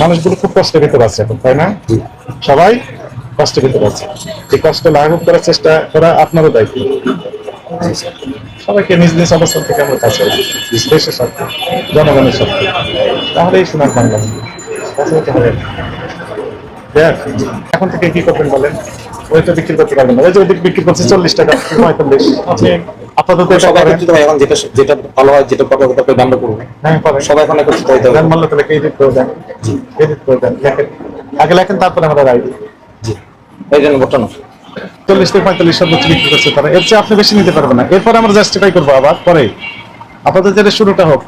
মানুষগুলো খুব কষ্টের ভিতরে আছে এখন তাই না? সবাই কষ্টের ভিতরে আছে এই কষ্ট লাঘব করার চেষ্টা করা আপনারও দায়িত্ব। সবাইকে নিজ নিজ অবস্থান থেকে আমরা কাছে দেশের স্বার্থে জনগণের স্বার্থে। তাহলে এই সোনার বাংলা। হবে। এখন থেকে কি করবেন বলেন? ওই তো বিক্রি করতে পারবেন না। ওই যে বিক্রি করছে চল্লিশ টাকা পঁয়তাল্লিশ আপনি আপাতত সবাই একত্রিত হয় এখন যেটা যেটা ভালো হয় যেটা করব হ্যাঁ সবাই এখন একত্রিত হইতে হবে। দেন তাহলে এডিট করে দেন। এডিট করে দেন লেখেন। আগে লেখেন তারপরে আমরা রায় জি। এই জন্য ঘটনা চল্লিশ থেকে পঁয়তাল্লিশ সর্বোচ্চ বিক্রি করছে তারা। এর চেয়ে আপনি বেশি নিতে পারবেন না। এরপরে আমরা জাস্টিফাই করব আবার পরে। আপাতত যেটা শুরুটা হোক।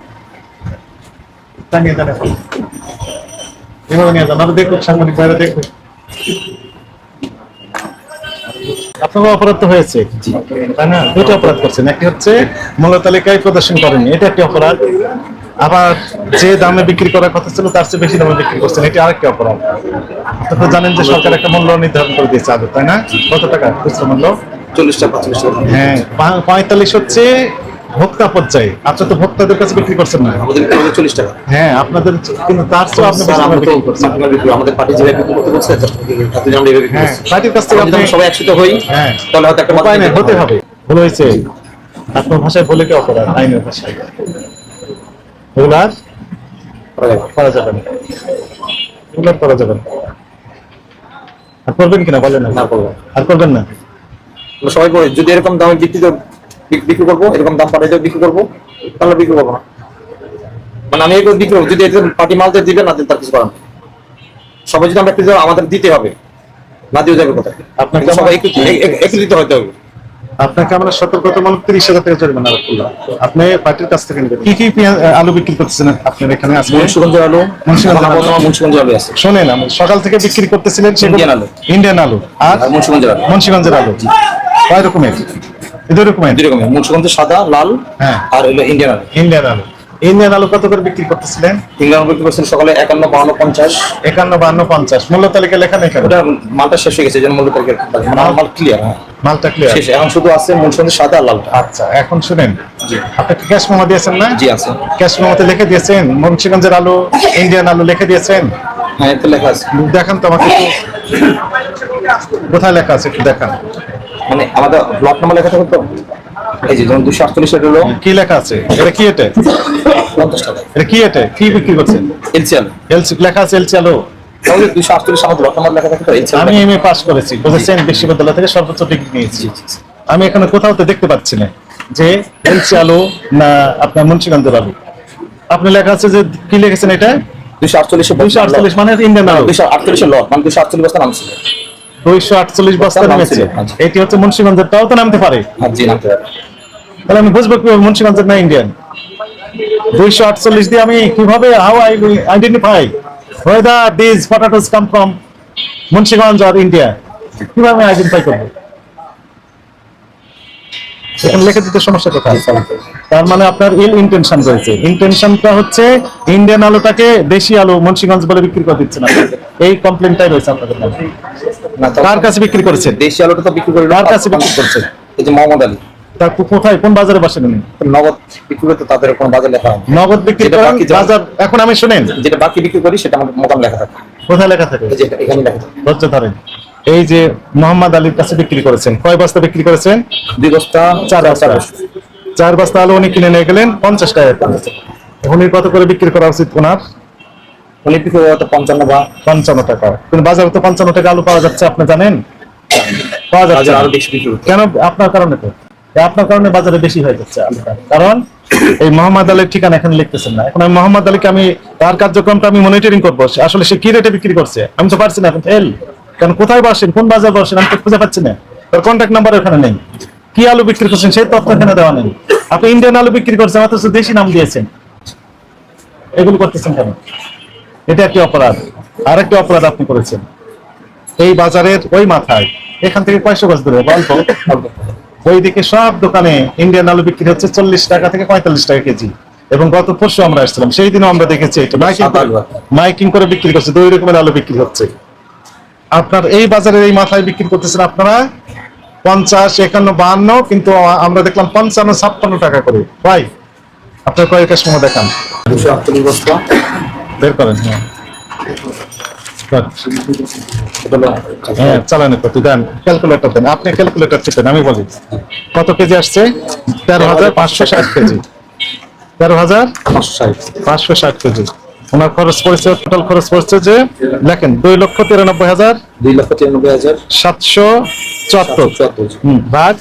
তা নিয়ে যান এখন। এভাবে নিয়ে যান। আরও দেখুক সাংবাদিক বাইরে দেখুক। অপরাধ তো হয়েছে। তাই না? দুটো অপরাধ করছেন। একটি হচ্ছে মূল্য তালিকায় প্রদর্শন করেনি এটা একটি অপরাধ। আবার যে দামে বিক্রি করার কথা ছিল তার চেয়ে বেশি দামে বিক্রি করছেন। এটি আরেকটি অপরাধ। আপনি জানেন যে সরকার একটা মূল্য নির্ধারণ করে দিয়েছে তাই না? কত টাকা খুচরা মূল্য? চল্লিশ টাকা হ্যাঁ পঁয়তাল্লিশ হচ্ছে ভোক্তা পর্যায়ে। আপনি তো ভোক্তাদের কাছে বিক্রি করছেন না? আমাদের চল্লিশ টাকা। হ্যাঁ আপনাদের কিন্তু তার চেয়েও আপনি আমাদের পার্টি যেভাবে বিক্রি করতে বলছে আমরা এভাবে হ্যাঁ। পার্টির কাছ থেকে আপনি সবাই একসাথে হই হ্যাঁ। তাহলে হয়তো একটা উপায় নেই হতে হবে। ভুল হয়েছে। আপনার ভাষায় বলে কি অপরাধ? আইনের ভাষায়। এগুলো আর করা যাবে। করা যাবে না। আর করা যাবে না। আর করবেন কিনা বলেন না। আর করবেন না? সবাই বলি যদি এরকম দামে বিক্রি কর- বিক- বিক্রি করব এরকম দাম পাঠাই বিক্রি করব তাহলে বিক্রি করব না। মানে আমি এরকম বিক্রি করব যদি পার্টি মালদের দিবে না তার কিছু করার সবাই যদি আমরা একটু আমাদের দিতে হবে না দিয়ে যাবে কোথায়? আপনাকে সবাই আমার- একত্রিত- এক- এক- একত্রিত হতে হবে। আপনাকে আমরা সতর্কতামূলক তিরিশ হাজার টাকা জরিমানা রাখলাম আপনি পার্টির কাছ থেকে নেবেন। কি কি আলু বিক্রি করতেছেন আপনার এখানে আজকে? মুন্সিগঞ্জের আলু মুন্সিগঞ্জের আলু। আছে। শোনেন আমি সকাল থেকে বিক্রি করতেছিলেন ইন্ডিয়ান আলু। ইন্ডিয়ান আলু। আর মুন্সিগঞ্জের আলু। মুন্সিগঞ্জের আলু। কয় রকমের? দুই রকমের? দুই রকমের। মুন্সিগঞ্জের সাদা লাল হ্যাঁ। আর হলো ইন্ডিয়ান আলু। ইন্ডিয়ান আলু। ইন্ডিয়ান আলু কত করে বিক্রি করতেছিলেন? ইন্ডিয়ান আলু বিক্রি করছেন সকালে একান্ন বাহান্ন পঞ্চাশ। একান্ন বান্ন পঞ্চাশ। মূল্য তালিকা লেখা নেই ওটা মালটা শেষ হয়ে গেছে যেন মূল্য তালিকা মাল ক্লিয়ার মালটা ক্লিয়ার শেষ। এখন শুধু আছে মুন্সিগঞ্জের সাদা আর লালটা। আচ্ছা এখন শুনেন। জি। আপনি কি ক্যাশ মেমো দিয়েছেন না? জি আছে। ক্যাশ মেমোতে লিখে দিয়েছেন? মুন্সিগঞ্জের আলু ইন্ডিয়ান আলু লিখে দিয়েছেন? হ্যাঁ এতে লেখা আছে। দেখান তো আমাকে কোথায় লেখা আছে একটু দেখান। মানে আমাদের ব্লক নাম্বার লেখা থাকে তো এই যে যেমন দুশো আটচল্লিশ এটা হলো। কি লেখা আছে? এটা কি এটা? পঞ্চাশ টাকা। এটা কি এটা? কি বিক্রি করছেন? এলসিএল। এলসি লেখা আছে এলসি আলু তাহলে দুশো আটচল্লিশ ব্লক নাম্বার লেখা থাকে তো এলসিএল আমি এম এ পাস করেছি বুঝেছেন? বিশ্ববিদ্যালয় থেকে সর্বোচ্চ ডিগ্রি নিয়েছি। আমি এখানে কোথাও তো দেখতে পাচ্ছি না যে এলসি আলু না আপনার মুন্সিগঞ্জের বাবু। আপনি লেখা আছে যে কি লিখেছেন এটা? দুশো আটচল্লিশে দুইশো আটচল্লিশ মানে ইন্ডিয়ান দুশো আটচল্লিশে লট মানে দুশো আটচল্লিশ বস্তা নামছিল দুইশো আটচল্লিশ বস্তা নেমেছে। এটি হচ্ছে তো নামতে পারে? আর জি নামতে পারে। তাহলে আমি বুঝব মুন্সিগঞ্জের না ইন্ডিয়ান দুইশো আটচল্লিশ দিয়ে আমি কীভাবে how I identify these potatoes come from Munshiganj R India কীভাবে আইডেন্টিফাই করব? এখানে লিখে দিতে সমস্যা কোথায়? তার মানে আপনার ইল ইন্টেনশন রয়েছে। ইন্টেনশনটা হচ্ছে ইন্ডিয়ান আলুটাকে দেশি আলু মুন্সিগঞ্জ বলে বিক্রি করে দিচ্ছে না এই কমপ্লেনটাই রয়েছে আপনাদের কার কাছে বিক্রি করেছেন? দেশি আলুটা তো বিক্রি করে কার কাছে বিক্রি করছেন? এই যে মোহাম্মদ আলী। তা কোথায়? কোন বাজারে বসেন উনি? নগদ বিক্রি করতে তাদের কোনো বাজার লেখা হয় নগদ বিক্রি করেন বাজার এখন আমি শুনেন। যেটা বাকি বিক্রি করি সেটা মোকাম লেখা থাকে। কোথায় লেখা থাকে? এই যে এখানে লেখা থাকে। ধৈর্য ধরেন। এই যে মোহাম্মদ আলীর কাছে বিক্রি করেছেন কয় বস্তা বিক্রি করেছেন? দুই বস্তা চার বস্তা। চার বস্তা আলু উনি কিনে নিয়ে গেলেন পঞ্চাশ টাকা উনি কত করে বিক্রি করা উচিত ওনার? উনি বিক্রি করে পঞ্চান্ন বা পঞ্চান্ন টাকা। কিন্তু বাজারে তো পঞ্চান্ন টাকা আলু পাওয়া যাচ্ছে আপনি জানেন? পাওয়া যাচ্ছে। আরও বেশি বিক্রি কেন? আপনার কারণে তো। আপনার কারণে বাজারে বেশি হয়ে যাচ্ছে কারণ এই মোহাম্মদ আলীর ঠিকানা এখানে লিখতেছেন না। এখন আমি মোহাম্মদ আলীকে আমি তার কার্যক্রমটা আমি মনিটরিং করব। আসলে সে কি রেটে বিক্রি করছে? আমি তো পারছি না। এখন ফেল কারণ কোথায় বসেন? কোন বাজার বসেন? আমি তো খুঁজে পাচ্ছি না। তার কন্ট্যাক্ট নাম্বার ওখানে নেই। কি আলু বিক্রি করছেন? সেই তথ্য এখানে দেওয়া নেই। আপনি ইন্ডিয়ান আলু বিক্রি করছেন অথচ দেশি নাম দিয়েছেন। এগুলো করতেছেন কেন? এটা একটি অপরাধ। আর একটি অপরাধ আপনি করেছেন। এই বাজারের ওই মাথায় এখান থেকে কয়শো গজ দূরে অল্প। ওইদিকে সব দোকানে ইন্ডিয়ান আলু বিক্রি হচ্ছে চল্লিশ টাকা থেকে পঁয়তাল্লিশ টাকা কেজি। এবং গত পরশু আমরা আসছিলাম সেই দিনও আমরা দেখেছি এটা। মাইকিং মাইকিং করে বিক্রি করছে দুই রকমের আলু বিক্রি হচ্ছে। আপনার এই বাজারের এই মাথায় বিক্রি করতেছেন আপনারা পঞ্চাশ একান্ন বাহান্ন কিন্তু আমরা দেখলাম পঞ্চান্ন ছাপ্পান্ন টাকা করে। ভাই আপনার কয়েক সময় দেখান। বের করেন হ্যাঁ। হ্যাঁ চালানো কত দেন। ক্যালকুলেটর দেন আপনি ক্যালকুলেটর আমি বলি। কত কেজি আসছে? তেরো হাজার পাঁচশো ষাট কেজি। তেরো হাজার পাঁচশো ষাট কেজি। ওনার খরচ পড়েছে টোটাল খরচ পড়ছে যে লেখেন দুই লক্ষ তিরানব্বই হাজার দুই লক্ষ তিরানব্বই হাজার সাতশো চুয়াত্তর। ভাগ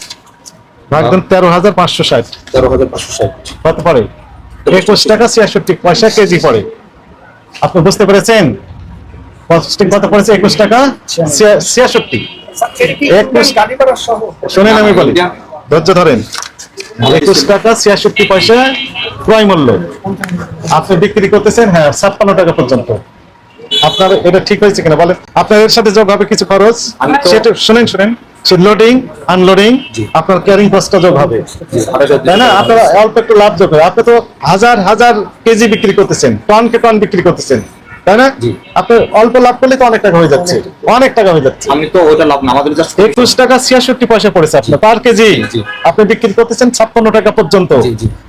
ভাগ দেন তেরো হাজার পাঁচশো ষাট। তেরো হাজার পাঁচশো ষাট। কত পড়ে? একুশ টাকা ছিয়াষট্টি পয়সা কেজি পড়ে। আপনি বুঝতে পেরেছেন? কস্টিং কত পড়েছে? একুশ টাকা? ছিয়াষট্টি। শোনেন আমি বলি। ধৈর্য ধরেন। একুশ টাকা ছিয়াষট্টি পয়সা ক্রয় মূল্য। আপনি বিক্রি করতেছেন হ্যাঁ ছাপ্পান্ন টাকা পর্যন্ত। আপনার এটা ঠিক হয়েছে কিনা বলেন? আপনার এর সাথে যোগ হবে কিছু খরচ? সেটা শুনেন শুনেন। সে লোডিং আনলোডিং আপনার ক্যারিং কস্ট যোগ হবে তাই না? আপনারা অল্প একটু লাভ যোগ হবে আপনি তো হাজার হাজার কেজি বিক্রি করতেছেন টন টন বিক্রি করতেছেন তাই না? আপনি অল্প লাভ করলে তো অনেক টাকা হয়ে যাচ্ছে। অনেক টাকা। হয়ে যাচ্ছে। আমি তো ওটা লাভ না আমাদের জাস্ট একুশ টাকা ছিয়াষট্টি পয়সা পড়েছে আপনার পার কেজি। আপনি বিক্রি করতেছেন ছাপ্পান্ন টাকা পর্যন্ত।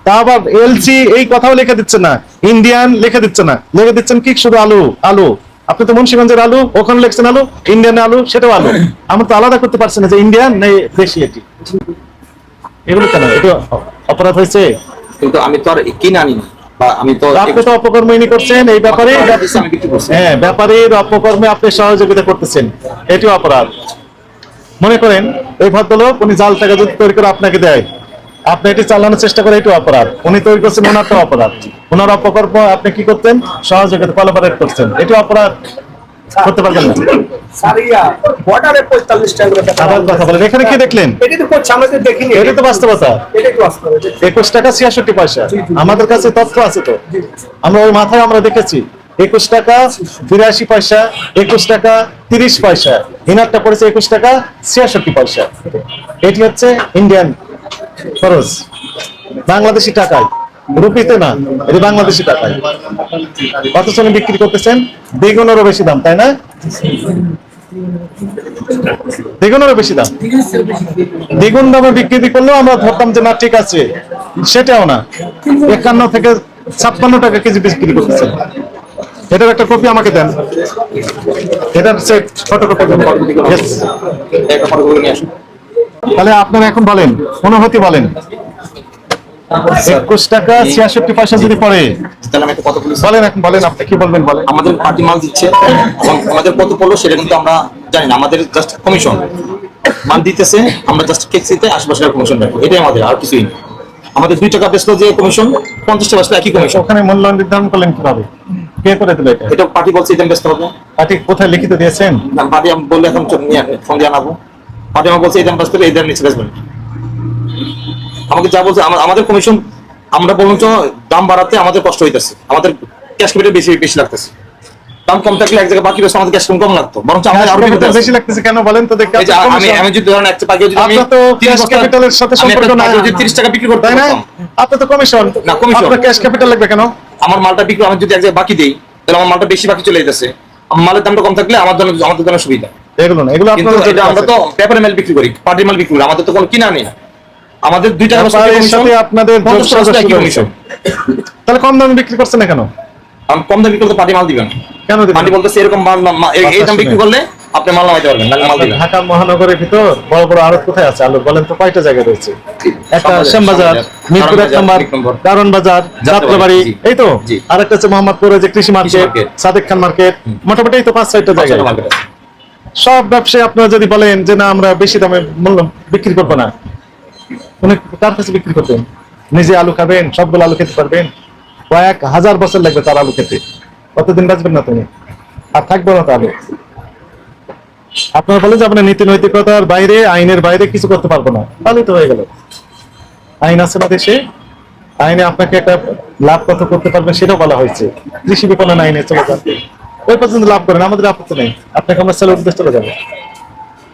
তা আবার এলসি এই কথাও লিখে দিচ্ছে না। ইন্ডিয়ান লিখে দিচ্ছে না। লিখে দিচ্ছেন কি? শুধু আলু আলু। আপনি তো মুন্সিগঞ্জের আলু ওখানে লিখছেন আলু ইন্ডিয়ান আলু সেটাও আলু। আমরা তো আলাদা করতে পারছি না যে ইন্ডিয়ান নেই দেশি এটি। এগুলো কেন? এটা অপরাধ হয়েছে? কিন্তু আমি তো আর কিনে আনি আমি তো আপনি তো অপকর্মই করছেন এই ব্যাপারে আমি বিক্রি করছি হ্যাঁ ব্যাপারীর অপকর্মে আপনি সহযোগিতা করতেছেন। এটিও অপরাধ। মনে করেন এই ভদ্রলোক উনি জাল টাকা যদি তৈরি করে আপনাকে দেয়। আপনি এটি চালানোর চেষ্টা করে এটিও অপরাধ। উনি তৈরি করছেন ওনার তো অপরাধ। ওনার অপকর্ম আপনি কি করতেন? সহযোগিতা কোলাবোরেট করছেন এটি অপরাধ। করতে পারবেন না। আবার কথা বলেন। এখানে কি দেখলেন? এটা তো এটি বাস্তবতা। একুশ টাকা ছিয়াষট্টি পয়সা। আমাদের কাছে তথ্য আছে তো। আমরা ওই মাথায় আমরা দেখেছি। একুশ টাকা বিরাশি পয়সা একুশ টাকা তিরিশ পয়সা। হিনারটা পড়েছে একুশ টাকা ছিয়াষট্টি পয়সা। এটি হচ্ছে ইন্ডিয়ান খরচ বাংলাদেশি টাকায়। রুপিতে না এটি বাংলাদেশি টাকায়। কত চলে বিক্রি করতেছেন? দ্বিগুণেরও বেশি দাম, তাই না? দ্বিগুণেরও বেশি দাম। দ্বিগুণ দামে বিক্রি করলেও আমরা ধরতাম যে, না, ঠিক আছে। সেটাও না। একান্ন থেকে ছাপ্পান্ন টাকা কেজি বিক্রি করতেছে এটার একটা কপি আমাকে দেন। এটার ফটোকপি তাহলে আপনারা এখন বলেন অনুভূতি বলেন। একুশ টাকা ছিয়াষট্টি পয়সা যদি পড়ে বলেন এখন বলেন আপনি কি বলবেন বলেন। আমাদের পার্টি মাল দিচ্ছে এবং আমাদের কত পড়ল সেটা কিন্তু আমরা জানি না আমাদের জাস্ট কমিশন মাল দিতেছে আমরা জাস্ট কেক্সিতে আশপাশে কমিশন রাখব এটাই আমাদের আর কিছুই না। আমাদের দুই টাকা বেসলো যে কমিশন পঞ্চাশ টাকা বেসলো একই কমিশন ওখানে মূল্য নির্ধারণ করলেন কীভাবে? কে করে দিল এটা? এটা পার্টি বলছে এটা বেসতে হবে। পার্টি কোথায় লিখিত দিয়েছেন? না পার্টি আমি বললে এখন ফোন দিয়ে আনাবো আমার বলছে এই দাম হবে এই দাম নিচে আমাকে যা বলছে আমাদের কমিশন আমরা বলুন তো দাম বাড়াতে আমাদের কষ্ট হইতেছে। আমাদের ক্যাশ ক্যাপিটাল বেশি বেশি লাগতেছে। দাম কম থাকলে এক জায়গায় বাকি আমাদের ক্যাশ কম লাগতো। বরং আমাদের আরও বেশি লাগতেছে। কেন বলেন তো দেখে আমি আমি যদি ধরেন একটা পাখি যদি আমি তো 30 cash বস্তা- capital এর সাথে সম্পর্ক। পাখি যদি 30 টাকা বিক্রি করতে না? আপনার তো কমিশন না, commission। আপনার ক্যাশ ক্যাপিটাল লাগবে কেন? আমার মালটা বিক্রি আমি যদি এক জায়গায় বাকি দেই তাহলে আমার মালটা বেশি বাকি চলে যেতেছে আমার মালের দামটা কম থাকলে আমার জন্য আমাদের জন্য সুবিধা। এগুলো না এগুলো এটা আমরা তো পেপার মাল বিক্রি করি পার্টি মাল বিক্রি করি আমাদের তো কোনো কিনা নেই। আমাদের দুই টাকা সাথে আপনাদের তাহলে কম দামে বিক্রি করছেন না কেন? কম দাম বিক্রি করতে পার্টি মাল দিবেন। কেন দিবেন? পার্টি বলতেছে এরকম মাল এই- দাম বিক্রি করলে আপনি মাল নামাইতে পারবেন নাহলে মাল দিবেন। ঢাকা মহানগরের ভিতর বড় বড় আড়ত কোথায় আছে? আলু বলেন তো কয়টা জায়গায় রয়েছে? একটা বাজার, শ্যামবাজার মিরপুর এক নম্বর বাজার, যাত্রাবাড়ি এই তো? জি। আর একটা হচ্ছে মোহাম্মদপুরে যে কৃষি মার্কেট। সাদেক খান মার্কেট মোটামুটি এই তো পাঁচ ছয়টা মার্কেট আছে। সব ব্যবসায়ী আপনারা যদি বলেন যে না, আমরা বেশি দামে মূল্য বিক্রি করব না, উনি কার কাছে বিক্রি করবেন। নিজে আলু খাবেন, সবগুলো আলু খেতে পারবেন। কয়েক হাজার বছর লাগবে তার আলু খেতে। কতদিন বাঁচবেন না তুমি আর থাকবে না তো আলু আপনারা বলেন যে আপনার নীতি নৈতিকতার বাইরে, আইনের বাইরে কিছু করতে পারব না। তাহলেই তো হয়ে গেল। আইন আছে না দেশে? আইনে আপনাকে একটা লাভ কত করতে পারবেন সেটাও বলা হয়েছে। কৃষি বিপণন আইনে চলে যান ওই পর্যন্ত লাভ করেন আমাদের আপত্তি নেই আপনাকে আমরা সেলের উদ্দেশ্যে চলে যাব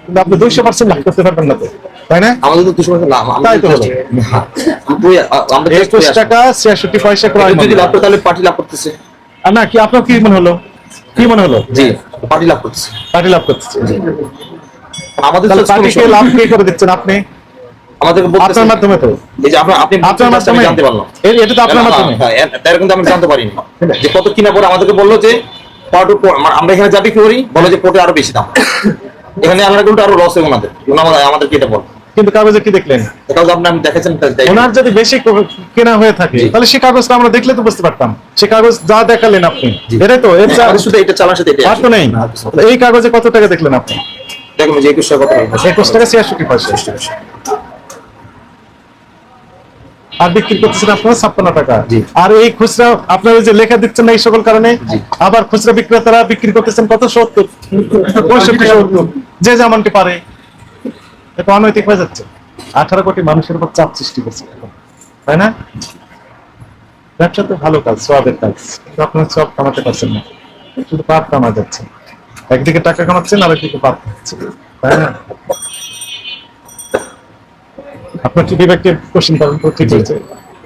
কিন্তু আপনি দুইশো পার্সেন্ট লাভ করতে পারবেন না তো তাই না আমাদের তো দুশো লাভ তাই তো হলো। হ্যাঁ, আমরা দুই- আমরা just একুশ টাকা ছিয়াষট্টি পয়সা ক্রয় যদি লাভ করে তাহলে পার্টি লাভ করতেছে না কি আপনার কি মনে হলো কি মনে হলো জি পার্টি লাভ করতেছে পার্টি লাভ করতেছে আমাদের তাহলে পার্টিকে লাভ কে করে দিচ্ছেন আপনি আমাদেরকে আপনার মাধ্যমে তো এই যে আপনি আপনার মাধ্যমে জানতে পারলাম এটা তো আপনার মাধ্যমে হ্যাঁ, তার কিন্তু আমি জানতে পারিনি যে কত কিনা পরে আমাদেরকে বলল যে পাউডার মানে আমরা এখানে যা বিক্রি করি বলে যে কোটে আরও বেশি দাম। এখানে আমরা কিন্তু আরও লস ওনাদের ওনারা আমাদেরকে এটা বল? কিন্তু কাগজে কি দেখলেন? তাহলে আপনি আমি দেখেছেন? ওনার যদি বেশি কেনা হয়ে থাকে তাহলে সে কাগজটা আমরা দেখলে তো বুঝতে পারতাম। সে কাগজ যা দেখালেন আপনি। এটাই তো শুধু এটা চালান সাথে আর তো নেই। এই কাগজে কত টাকা দেখলেন আপনি? দেখুন যে একুশ টাকা কত টাকা? একুশ টাকা ছিয়াশি পয়সা আর বিক্রি করতেছেন আপনারা ছাপ্পান্ন টাকা। আর এই খুচরা আপনারা যে লেখা দিচ্ছেন না এই সকল কারণে আবার খুচরা বিক্রেতারা বিক্রি করতেছেন কত? সত্তর পঁয়ষট্টি সত্তর। যে যেমনটি পারে। এটা অনৈতিক হয়ে যাচ্ছে। আঠারো কোটি মানুষের উপর চাপ সৃষ্টি করছে এখন। তাই না? ব্যবসা তো ভালো কাজ সবের কাজ। আপনারা সব কামাতে পারছেন না। শুধু পাপ কামা যাচ্ছে। একদিকে টাকা কামাচ্ছেন আর একদিকে পাপ কামাচ্ছেন। তাই না? আপনার কি বিবেককে কোশ্চেন করেন তো ঠিক হয়েছে।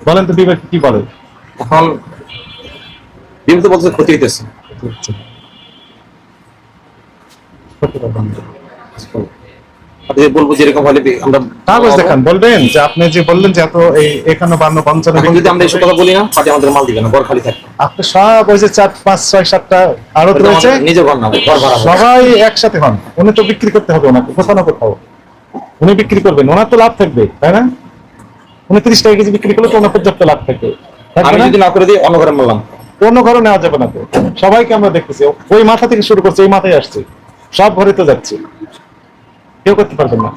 বলেন তো বিবেক কি বলে? এখন বিমত বলতে ক্ষতি হইতেছে। আপনি বলব যেরকম হলে আমরা কাগজ দেখান বলবেন যে আপনি যে বললেন যে এত এই একান্ন বান্ন পঞ্চান্ন এখন যদি আমরা এসব কথা বলি না আমাদের মাল দিবে না ঘর খালি থাকবে। আপনি সব ওই যে চার পাঁচ ছয় সাতটা এটা রয়েছে। আমাদের নিজের ঘর না ঘর সবাই একসাথে হন। উনি তো বিক্রি করতে হবে ওনাকে কোথাও না কোথাও। উনি বিক্রি করবেন ওনার তো লাভ থাকবে তাই না? উনি তিরিশ টাকা কেজি বিক্রি করলে তো ওনার পর্যাপ্ত লাভ থাকবে। আমি না? যদি না করে দিই অন্য ঘরে মারলাম। অন্য ঘরে নেওয়া যাবে না তো। সবাইকে আমরা দেখতেছি ওই মাথা থেকে শুরু করছে এই মাথায় আসছে। সব ঘরে তো যাচ্ছে। কেউ করতে পারবেন না।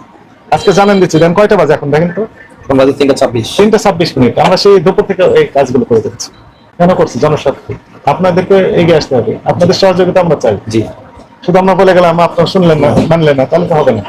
আজকে জানান দিচ্ছি দেন কয়টা বাজে এখন দেখেন তো? এখন বাজে তিনটা ছাব্বিশ। তিনটা ছাব্বিশ মিনিট আমরা সেই দুপুর থেকে এই কাজগুলো করে যাচ্ছি। কেন করছি? জনস্বার্থে। আপনাদেরকে এগিয়ে আসতে হবে। আপনাদের সহযোগিতা আমরা চাই। জি। শুধু আমরা বলে গেলাম আপনারা শুনলেন না মানলেন না তাহলে তো হবে না।